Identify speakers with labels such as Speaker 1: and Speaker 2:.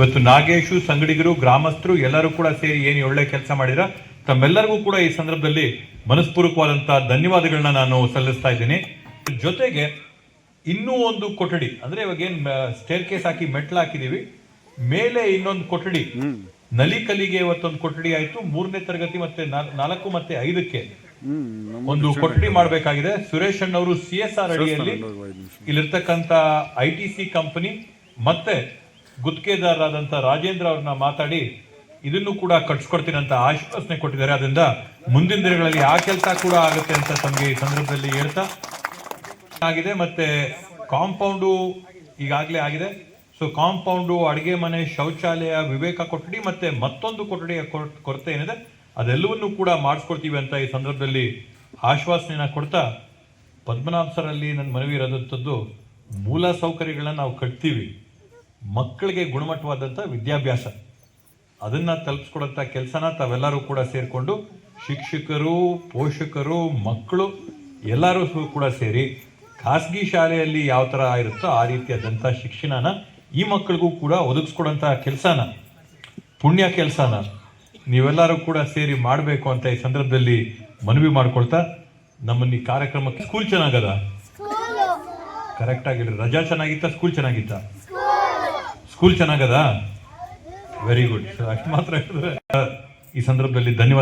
Speaker 1: ಇವತ್ತು ನಾಗೇಶು ಸಂಗಡಿಗರು ಗ್ರಾಮಸ್ಥರು ಎಲ್ಲರೂ ಕೂಡ ಸೇರಿ ಏನು ಒಳ್ಳೆ ಕೆಲಸ ಮಾಡಿದ್ರ ತಮ್ಮೆಲ್ಲರಿಗೂ ಕೂಡ ಈ ಸಂದರ್ಭದಲ್ಲಿ ಮನಸ್ಪೂರ್ವಕವಾದಂತಹ ಧನ್ಯವಾದಗಳನ್ನ ನಾನು ಸಲ್ಲಿಸ್ತಾ ಇದ್ದೀನಿ. ಜೊತೆಗೆ ಇನ್ನೂ ಒಂದು ಕೊಠಡಿ ಅಂದ್ರೆ ಇವಾಗ ಏನ್ ಸ್ಟೇರ್ ಕೇಸ್ ಹಾಕಿ ಮೆಟ್ಲು ಹಾಕಿದೀವಿ. ಮೇಲೆ ಇನ್ನೊಂದು ಕೊಠಡಿ. ನಲಿಕಲಿಗೆ ಇವತ್ತೊಂದು ಕೊಠಡಿ ಆಯ್ತು. ಮೂರನೇ ತರಗತಿ ಮತ್ತೆ ನಾಲ್- ನಾಲ್ಕು ಮತ್ತೆ ಐದಕ್ಕೆ ಒಂದು ಕೊಠಡಿ ಮಾಡಬೇಕಾಗಿದೆ. ಸುರೇಶ್ ಅಣ್ಣವರು ಸಿ ಎಸ್ ಆರ್ ಅಡಿಯಲ್ಲಿ ಇಲ್ಲಿರ್ತಕ್ಕಂತ ಐ ಟಿ ಸಿ ಕಂಪನಿ ಮತ್ತೆ ಗುತ್ತಿಗೆದಾರರಾದಂಥ ರಾಜೇಂದ್ರ ಅವ್ರನ್ನ ಮಾತಾಡಿ, ಇದನ್ನು ಕೂಡ ಕಟ್ಸ್ಕೊಡ್ತೀನಿ ಅಂತ ಆಶ್ವಾಸನೆ ಕೊಟ್ಟಿದ್ದಾರೆ. ಅದರಿಂದ ಮುಂದಿನ ದಿನಗಳಲ್ಲಿ ಆ ಕೆಲಸ ಕೂಡ ಆಗುತ್ತೆ ಅಂತ ತಮಗೆ ಈ ಸಂದರ್ಭದಲ್ಲಿ ಹೇಳ್ತಾ ಆಗಿದೆ. ಮತ್ತೆ ಕಾಂಪೌಂಡು ಈಗಾಗಲೇ ಆಗಿದೆ. ಸೊ ಕಾಂಪೌಂಡು, ಅಡಿಗೆ ಮನೆ, ಶೌಚಾಲಯ, ವಿವೇಕ ಕೊಠಡಿ ಮತ್ತೆ ಮತ್ತೊಂದು ಕೊಠಡಿಯ ಕೊರ- ಕೊರತೆ ಏನಿದೆ, ಅದೆಲ್ಲವನ್ನೂ ಕೂಡ ಮಾಡಿಸ್ಕೊಡ್ತೀವಿ ಅಂತ ಈ ಸಂದರ್ಭದಲ್ಲಿ ಆಶ್ವಾಸನೆಯನ್ನು ಕೊಡ್ತಾ ಪದ್ಮನಾಭ ಸರಲ್ಲಿ ನನ್ನ ಮನವಿ ಇರೋದಂಥದ್ದು ಮೂಲ ಸೌಕರ್ಯಗಳನ್ನ ನಾವು ಕಟ್ತೀವಿ. ಮಕ್ಕಳಿಗೆ ಗುಣಮಟ್ಟವಾದಂಥ ವಿದ್ಯಾಭ್ಯಾಸ. ಅದನ್ನು ತಲುಪಿಸ್ಕೊಡೋಂಥ ಕೆಲಸನ ತಾವೆಲ್ಲರೂ ಕೂಡ ಸೇರಿಕೊಂಡು ಶಿಕ್ಷಕರು ಪೋಷಕರು ಮಕ್ಕಳು ಎಲ್ಲರೂ ಕೂಡ ಸೇರಿ ಖಾಸಗಿ ಶಾಲೆಯಲ್ಲಿ ಯಾವ ಥರ ಇರುತ್ತೋ ಆ ರೀತಿಯಾದಂಥ ಶಿಕ್ಷಣನ ಈ ಮಕ್ಕಳಿಗೂ ಕೂಡ ಒದಗಿಸ್ಕೊಡೋಂಥ ಕೆಲಸನ ಪುಣ್ಯ ಕೆಲಸನ ನೀವೆಲ್ಲರೂ ಕೂಡ ಸೇರಿ ಮಾಡಬೇಕು ಅಂತ ಈ ಸಂದರ್ಭದಲ್ಲಿ ಮನವಿ ಮಾಡ್ಕೊಳ್ತಾ ನಮ್ಮನ್ನು ಈ ಕಾರ್ಯಕ್ರಮಕ್ಕೆ ಸ್ಕೂಲ್ ಚೆನ್ನಾಗದ? ಕರೆಕ್ಟ್ ಆಗಿಲ್ಲ ರಜಾ ಚೆನ್ನಾಗಿತ್ತ? ಸ್ಕೂಲ್ ಚೆನ್ನಾಗಿತ್ತ? ಸ್ಕೂಲ್ ಚೆನ್ನಾಗದ? ವೆರಿ ಗುಡ್ ಅಷ್ಟು ಮಾತ್ರ ಈ ಸಂದರ್ಭದಲ್ಲಿ ಧನ್ಯವಾದ.